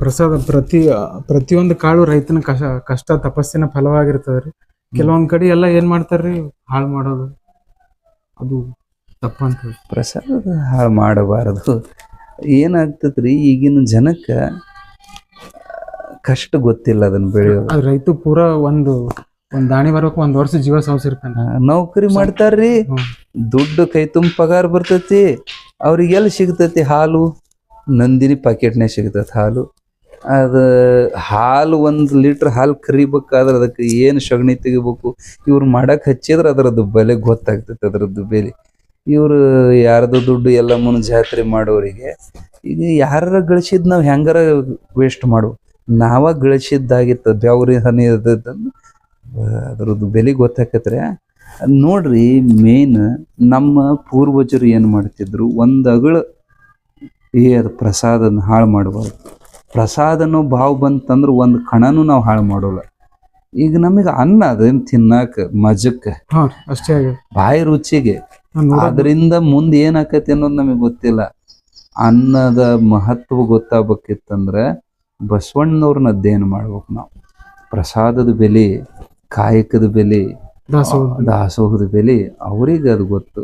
ಪ್ರಸಾದ ಪ್ರತಿ ಪ್ರತಿಯೊಂದು ಕಾಳು ರೈತನ ಕಷ್ಟ ಕಷ್ಟ ತಪಸ್ಸಿನ ಫಲವಾಗಿರ್ತದ್ರಿ ಕೆಲವೊಂದ್ ಕಡೆ ಎಲ್ಲ ಏನ್ ಮಾಡ್ತಾರ್ರಿ? ಹಾಳು ಮಾಡೋದು. ಅದು ತಪ್ಪಂತ ಪ್ರಸಾದ ಹಾಳು ಮಾಡಬಾರದು. ಏನಾಗ್ತದ್ರಿ? ಈಗಿನ ಜನಕ್ಕೆ ಕಷ್ಟ ಗೊತ್ತಿಲ್ಲ ಅದನ್ನ ಬೆಳೆಯೋದು. ರೈತ ಪೂರ ಒಂದು ಒಂದ್ ದಾಣಿ ಬರೋಕ್ ಒಂದ್ ವರ್ಷ ಜೀವ ಸಾವ್ಸಿರ್ತಾನ. ನೌಕರಿ ಮಾಡ್ತಾರ್ರಿ. ದುಡ್ಡು ಕೈ ತುಂಬ ಪಗಾರ ಬರ್ತೈತಿ. ಅವ್ರಿಗೆ ಎಲ್ಲಿ ಸಿಗ್ತೈತಿ ಹಾಲು. ನಂದಿನಿ ಪಾಕೆಟ್ನೇ ಸಿಗ್ತೈತಿ ಹಾಲು. ಅದ ಹಾಲು ಒಂದು ಲೀಟ್ರ್ ಹಾಲು ಕರಿಬೇಕಾದ್ರೆ ಅದಕ್ಕೆ ಏನು ಸಗಣಿ ತೆಗಿಬೇಕು? ಇವ್ರು ಮಾಡಕ್ಕೆ ಹಚ್ಚಿದ್ರೆ ಅದರದ್ದು ಬೆಲೆ ಗೊತ್ತಾಗ್ತೈತೆ, ಅದರದ್ದು ಬೆಲೆ. ಇವರು ಯಾರ್ದು ದುಡ್ಡು ಎಲ್ಲ ಮುನ್ ಜಾತ್ರೆ ಮಾಡೋರಿಗೆ, ಈಗ ಯಾರ ಗಳಿಸಿದ್ ನಾವು ಹೆಂಗಾರ ವೇಸ್ಟ್ ಮಾಡು ನಾವ ಗಳಿಸಿದ್ದಾಗಿತ್ತು ಬೆವ್ರಿ ಹನಿ ಇರ್ತೈತಂದು ಅದ್ರದ್ದು ಬೆಲೆ ಗೊತ್ತಾಕತ್ರೆ. ನೋಡ್ರಿ ಮೇನ್ ನಮ್ಮ ಪೂರ್ವಜರು ಏನು ಮಾಡ್ತಿದ್ರು, ಒಂದು ಅಗಳು ಏ ಅದು ಪ್ರಸಾದನ ಹಾಳು ಮಾಡಬಾರ್ದು. ಪ್ರಸಾದನೋ ಭಾವ ಬಂತಂದ್ರೆ ಒಂದು ಕಣನೂ ನಾವು ಹಾಳು ಮಾಡೋಲ್ಲ. ಈಗ ನಮಗೆ ಅನ್ನ ಅದೇನು ತಿನ್ನಾಕ ಮಜಕ್ಕೆ ಅಷ್ಟೇ ಬಾಯಿ ರುಚಿಗೆ. ಅದರಿಂದ ಮುಂದೆ ಏನಾಕತಿ ಅನ್ನೋದು ನಮಗೆ ಗೊತ್ತಿಲ್ಲ. ಅನ್ನದ ಮಹತ್ವ ಗೊತ್ತಾಗಬೇಕಿತ್ತಂದ್ರೆ ಬಸವಣ್ಣನವ್ರನ್ನ ಅಧ್ಯಯನ ಮಾಡ್ಬೇಕು ನಾವು. ಪ್ರಸಾದದ ಬೆಲೆ ಕಾಯಕದ ಬೆಲೆ. ದಾಸೋಹದ ಬೆಲೆ ಅವ್ರಿಗೆ ಅದು ಗೊತ್ತು.